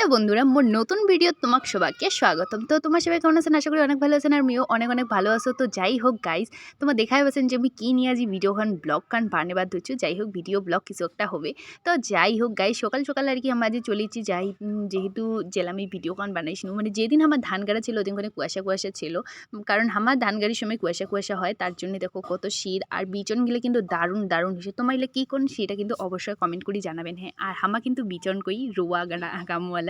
Hello বন্ধুরা, মোর নতুন video তোমাক সবাইকে স্বাগতম। তো তোমার সবাই কেমন আছেন? আশা করি অনেক ভালো আছেন, আর আমিও অনেক অনেক ভালো আছো। তো যাই হোক গাইজ তোমার দেখাই পাচ্ছেন যে আমি কী নিয়ে আজি ভিডিও খান ব্লগ খান বানাবার ধরছি। যাই হোক ভিডিও ব্লগ কিছু একটা হবে। তো যাই হোক গাইজ সকাল সকাল আর কি আমরা আজ চলেছি, যাই যেহেতু জেলা আমি ভিডিও খান বানাইছিলাম। মানে যেদিন আমার ধান গাড়া ছিল, ওদিন করে কুয়াশা কুয়াশা ছিল। কারণ আমার ধান গাড়ির সময় কুয়াশা কুয়াশা হয়, তার জন্য দেখো কত শীত। আর বিচন গেলে কিন্তু দারুণ দারুণ হয়েছে তোমার এলে কী করুন সেটা কিন্তু অবশ্যই কমেন্ট করে জানাবেন হ্যাঁ। আর হামা কিন্তু বিচন কই, রোয়া গানা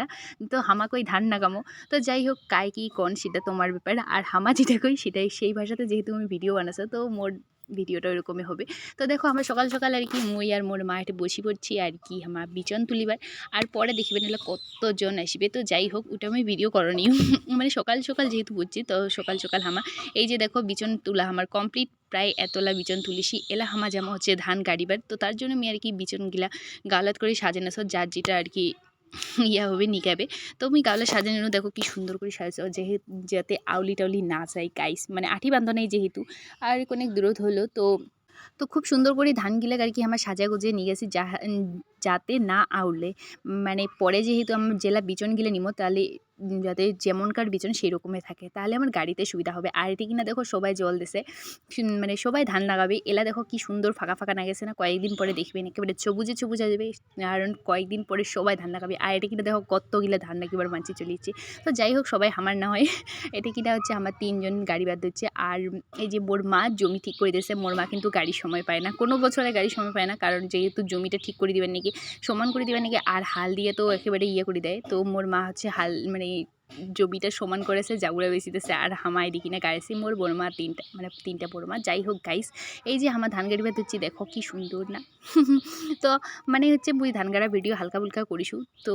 গামওয়ালা তো হামা কই ধান না গামো তো যাই হোক কাই কি কন সেটা তোমার ব্যাপার। আর হামা যেটা কই, সেটাই সেই ভাষাতে যেহেতু আমি ভিডিও বানাছো তো মোর ভিডিওটা ওরকমই হবে। তো দেখো, আমরা সকাল সকাল আর কি মুই আর মোর মা একটু বসি পড়ছি আর কি আমার বিচন তুলিবার। আর পরে দেখিবেন এলে কতজন আসবে। তো যাই হোক ওটা আমি ভিডিও করনি। মানে সকাল সকাল যেহেতু বুঝছি তো সকাল সকাল হামা, এই যে দেখো বিচন তুলা আমার কমপ্লিট প্রায় এতলা বিচন তুলিসি এলা হামা যেমন হচ্ছে ধান গাড়িবার তো তার জন্য আমি আর কি বিচনগুলা গালাত করে সাজানো যার যেটা আর কি ইয়া হবে নিকাবে তো আমি গাওলা সাজানো দেখো কি সুন্দর করে সাজানো যেহেতু যাতে আউলি টাউলি না যায় গাইস মানে আঠি বান্ধ নেই যেহেতু। আর অনেক দূরত হলো, তো তো খুব সুন্দর করে ধান গিলা আর কি আমার সাজা গুজিয়ে নিয়ে গেছি যাতে না আউলে। মানে পরে যেহেতু আমার জেলা বিচন গিলে নিমো, তাহলে যাতে যেমনকার বিচন সেই রকমই থাকে। তাহলে আমার গাড়িতে সুবিধা হবে। আর এটি কিনা দেখো সবাই জল সুন- মানে সবাই ধান লাগাবে। এলা দেখো কি সুন্দর ফাঁকা ফাঁকা লাগেছে না? কয়েকদিন পরে দেখবেন একেবারে সবুজে সবুজ যাবে কারণ কয়েকদিন পরে সবাই ধান লাগাবে। আর এটা কিনা দেখো কতগুলো ধান নাকিবার মানছি চলিয়েছে তো যাই হোক, সবাই আমার না হয়। এটা কিনা হচ্ছে আমার তিনজন গাড়ি বাদ দিচ্ছে। আর এই যে মোর মা জমি ঠিক করে দিয়েছে, মোর মা কিন্তু গাড়ি সময় পায় না। কোনো বছরে গাড়ি সময় পায় না। কারণ যেহেতু জমিটা ঠিক করে দিবেন নাকি, সমান করে দিবেন নাকি, আর হাল দিয়ে তো একেবারে ইয়ে করে দেয়। তো মোর মা হচ্ছে হাল মানে জমিটা সমান করেছে জাগুড়া বেশিতেছে আর হামা এদিকে না গাইছি, মোর বড়মা তিনটা মানে তিনটা বড়মা। যাই হোক গাইস এই যে আমার ধান গাড়ি হচ্ছে দেখো কি সুন্দর না? তো মানে হচ্ছে মুই ধান গাড়া ভিডিও হালকা ফুলকা করিসু। তো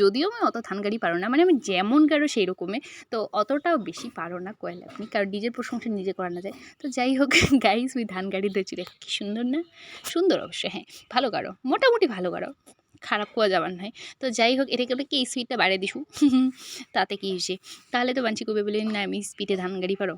যদিও আমি অত ধান গাড়ি পারো না মানে আমি যেমন গাড়ো সেই রকমে তো অতটাও বেশি পারো না কয়েল আপনি, কারণ নিজের প্রশংসা নিজে করা না যায়। তো যাই হোক গাইস ওই ধান গাড়ি ধরছি, দেখো কি সুন্দর না? সুন্দর অবশ্যই হ্যাঁ ভালো গাড়ো মোটামুটি ভালো গাড়ো খারাপ কোয়া যাবার নয় তো যাই হোক এটা কেবল কি স্পিডটা বাড়িয়ে দিছু তাতে কি হয়েছে তাহলে তো বাঞ্চি কবে বলে, না, আমি স্পিডে ধান গাড়ি পারো।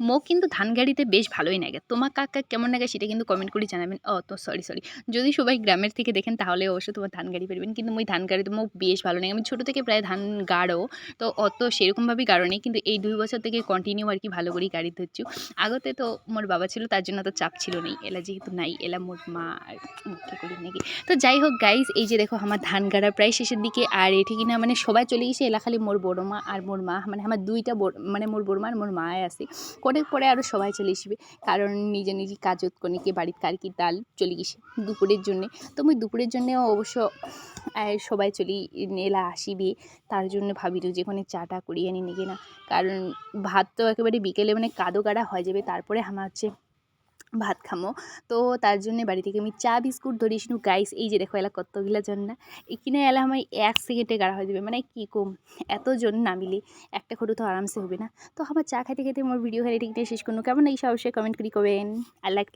মোক কিন্তু ধান গাড়িতে বেশ ভালোই লাগে তোমার কাকা কেমন লাগে সেটা কিন্তু কমেন্ট করে জানাবেন। ও, তো সরি সরি যদি সবাই গ্রামের থেকে দেখেন তাহলে অবশ্যই তোমার ধান গাড়ি পারবেন। কিন্তু মই ধান গাড়িতে মোক বেশ ভালো লাগে আমি ছোটো থেকে প্রায় ধান গাড়ো, তো অত সেরকমভাবেই গাড়ো নেই। কিন্তু এই দুই বছর থেকে কন্টিনিউ আর কি ভালো করেই গাড়ি ধরছু। আগতে তো মোর বাবা ছিল, তার জন্য তো চাপ ছিল নেই। এলা যেহেতু নাই, এলা মোর মা আর মুখে করি নাকি তো যাই হোক গাইজ এই যে দেখো আমার ধান গাড়া প্রায় শেষের দিকে। আর এটি কিনা মানে সবাই চলে গেছে, এলা খালি মোর বড় মা আর মোর মা। মানে আমার দুইটা মানে মোর বড় মা আর মোর মায় আছে। করে পরে আরও সবাই চলে আসবে। কারণ নিজে নিজে কাজত কি বাড়ির কার কি ডাল চলে গেছে দুপুরের জন্যে। তো আমি দুপুরের জন্যেও অবশ্য সবাই চলি এলা আসিবে। তার জন্য ভাবিল যে ওখানে চাটা করিয়ে আনি না। কারণ ভাত তো একেবারে বিকেলে মানে কাদো কাটা হয়ে যাবে। তারপরে আমার হচ্ছে ভাত খামো। তো তার জন্য বাড়ি থেকে আমি চা, বিস্কুট ধরিস নু গাইস, এই যে দেখো এলা কতগুলা জন না এখানে এলা আমার এক সেকেন্ডে গাড়া হয়ে যাবে। মানে কি কম? এত জন নামিলে একটা ঘটো তো আরামসে হবে না। তো আমার চা খাইতে খেতে আমার ভিডিও খাইতে শেষ করুন। কেমন এই অবশ্যই কমেন্ট করি করবেন আর লাইক লাইক